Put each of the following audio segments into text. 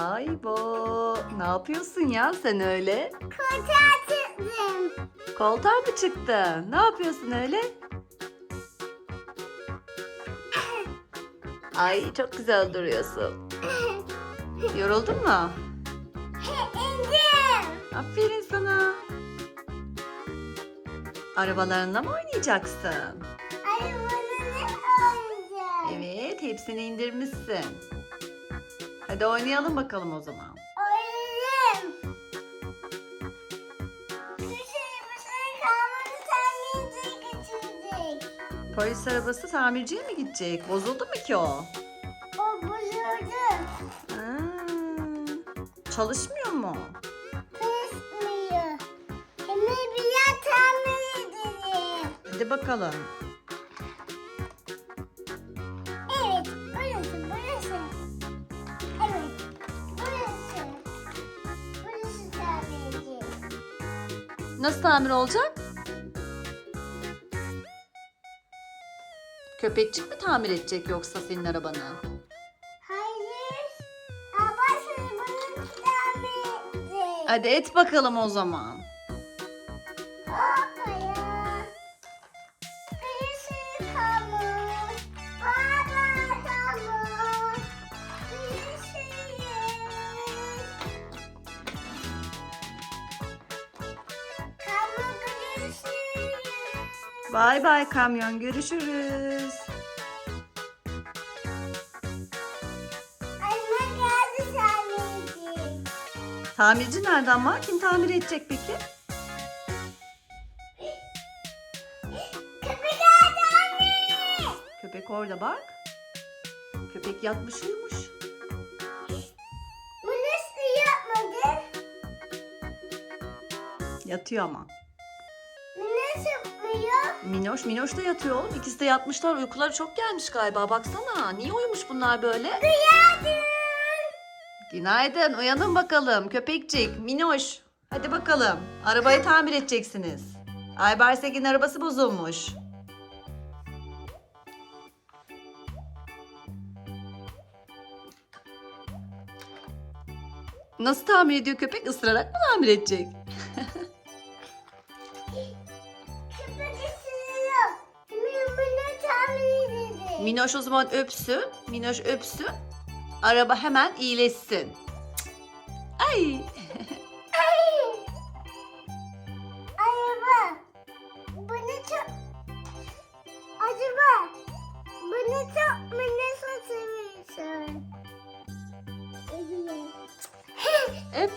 Aybo ne yapıyorsun ya sen öyle? Koltuğa çıktım. Koltuğa mı çıktı? Ne yapıyorsun öyle? Ay çok güzel duruyorsun. Yoruldun mu? İndim. Aferin sana. Arabalarınla mı oynayacaksın? Arabanı oynayacağım. Evet, hepsini indirmişsin. Hadi oynayalım bakalım o zaman. Götürecek. Polis arabası tamirciye mi gidecek? Bozuldu mu ki o? O bozuldu. Ha, çalışmıyor mu? Kısmıyor. Hemen bir yer tamir edelim. Hadi bakalım. Nasıl tamir olacak? Köpekçik mi tamir edecek yoksa senin arabanı? Hayır. Babası bunu tamir edecek. Hadi et bakalım o zaman. Bay bay kamyon görüşürüz. Anne geldi tamirci. Tamirci nereden var? Kim tamir edecek peki? Köpek geldi anne. Köpek orada bak. Köpek yatmış uyumuş. Bu nasıl yapmadı? Yatıyor ama. Bu nasıl? Minoş, Minoş da yatıyor oğlum. İkisi de yatmışlar. Uykuları çok gelmiş galiba. Baksana. Niye uyumuş bunlar böyle? Günaydın. Günaydın. Uyanın bakalım. Köpekçik, Minoş. Hadi bakalım. Arabayı tamir edeceksiniz. Aybersek'in arabası bozulmuş. Nasıl tamir ediyor köpek? Isırarak mı tamir edecek? Minoş o zaman öpsün. Minoş öpsün. Araba hemen iyileşsin. Ay. Ay. Araba. Bunu çok... Acaba bunu çok mu ne seviyorsun? Evet.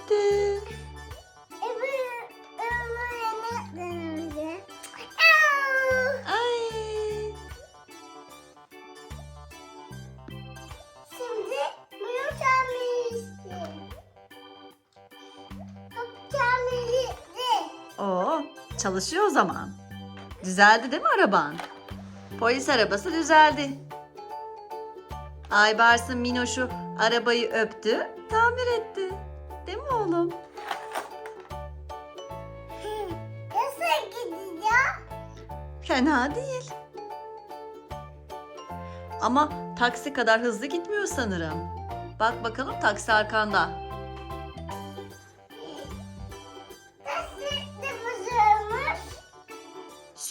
Çalışıyor o zaman. Düzeldi değil mi araban? Polis arabası düzeldi. Aybars'ın Minoş'u arabayı öptü, tamir etti. Değil mi oğlum? Nasıl gidiyor? Fena değil. Ama taksi kadar hızlı gitmiyor sanırım. Bak bakalım taksi arkanda.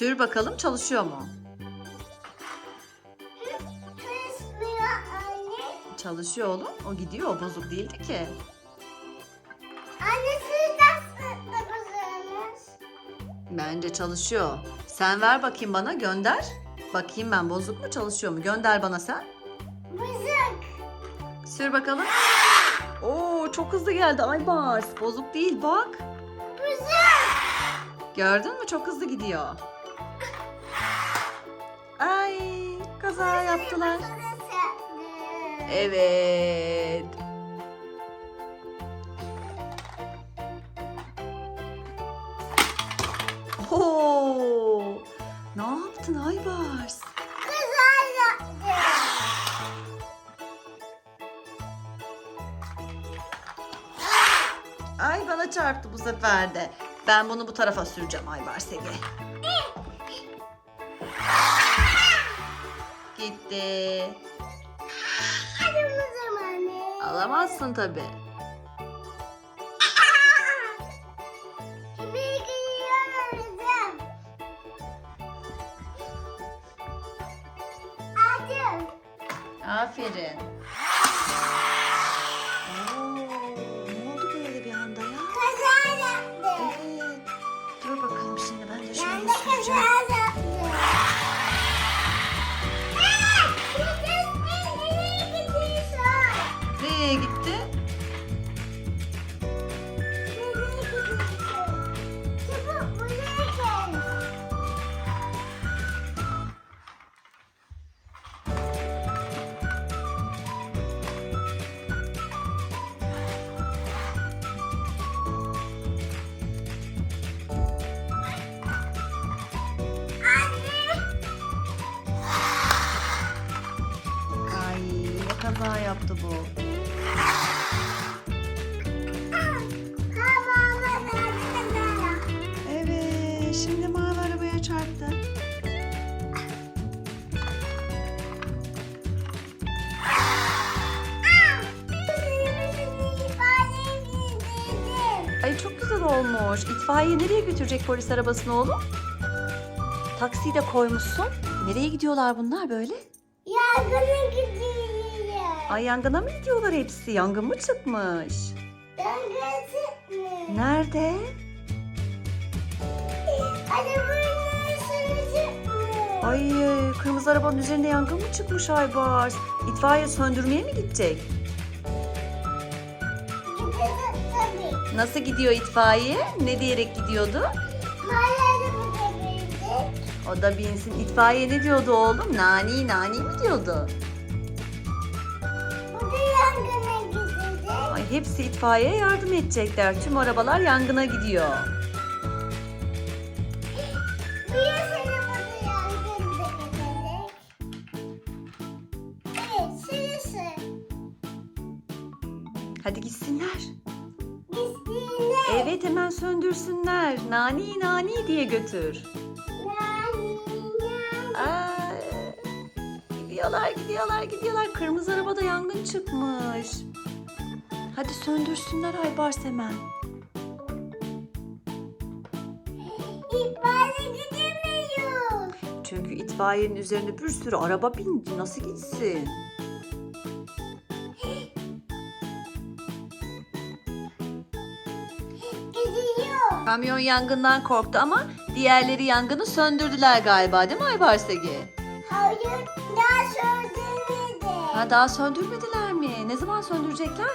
Sür bakalım çalışıyor mu? Çalışıyor oğlum. O gidiyor. O bozuk değildi ki. Anne siz nasıl bozulmuş? Bence çalışıyor. Sen ver bakayım bana gönder. Bakayım ben bozuk mu çalışıyor mu? Gönder bana sen. Bozuk. Sür bakalım. Oo çok hızlı geldi Aybars. Bozuk değil bak. Bozuk. Gördün mü çok hızlı gidiyor. Ay kaza yaptılar. Evet. Oo! Ne yaptın Aybars? Güzel yaptı. Ay bana çarptı bu sefer de. Ben bunu bu tarafa süreceğim Aybars Ege. gitti. Alamazım anne. Alamazsın tabi. Aferin. Kaza yaptı bu. Evet şimdi mavi arabaya çarptı. Ay çok güzel olmuş. İtfaiye nereye götürecek polis arabasını oğlum? Taksiyi de koymuşsun. Nereye gidiyorlar bunlar böyle? Yargına gidiyor. Ay yangına mı gidiyorlar hepsi? Yangın mı çıkmış? Yargına çıkmış. Nerede? Arabanın üstüne çıkmış. Ay kırmızı arabanın üzerinde yangın mı çıkmış Aybars? İtfaiye söndürmeye mi gidecek? Gidecek tabii. Nasıl gidiyor itfaiye? Ne diyerek gidiyordu? Devirdi. O da binsin. İtfaiye ne diyordu oğlum? Nani nani mi diyordu? Hepsi itfaiyeye yardım edecekler. Tüm arabalar yangına gidiyor. Bir sene bu da yangında gidecek. Evet sırası. Hadi gitsinler. Gittiğinde. Evet hemen söndürsünler. Nani nani diye götür. Nani, nani. Aa, gidiyorlar gidiyorlar gidiyorlar. Kırmızı arabada yangın çıkmış. Hadi söndürsünler Aybars hemen. İtfaiye gidemiyor. Çünkü itfaiyenin üzerinde bir sürü araba bindi. Nasıl gitsin? Gidiyor. Kamyon yangından korktu ama diğerleri yangını söndürdüler galiba değil mi Aybars Ege? Hayır daha söndürmedi. Ha daha söndürmediler mi? Ne zaman söndürecekler?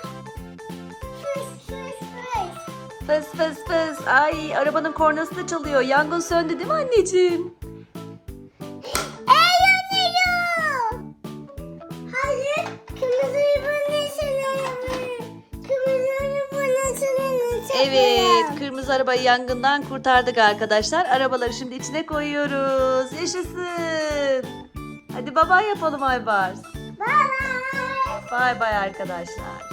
Fıs fıs fıs. Ay arabanın kornası da çalıyor. Yangın söndü değil mi anneciğim? Ey yanıyor. Hayır kırmızı arabanın sınırı. Kırmızı arabanın sınırı. Evet, kırmızı arabayı yangından kurtardık arkadaşlar. Arabaları şimdi içine koyuyoruz. Yaşasın. Hadi baba yapalım Aybars. Bye bye. Bay bay arkadaşlar.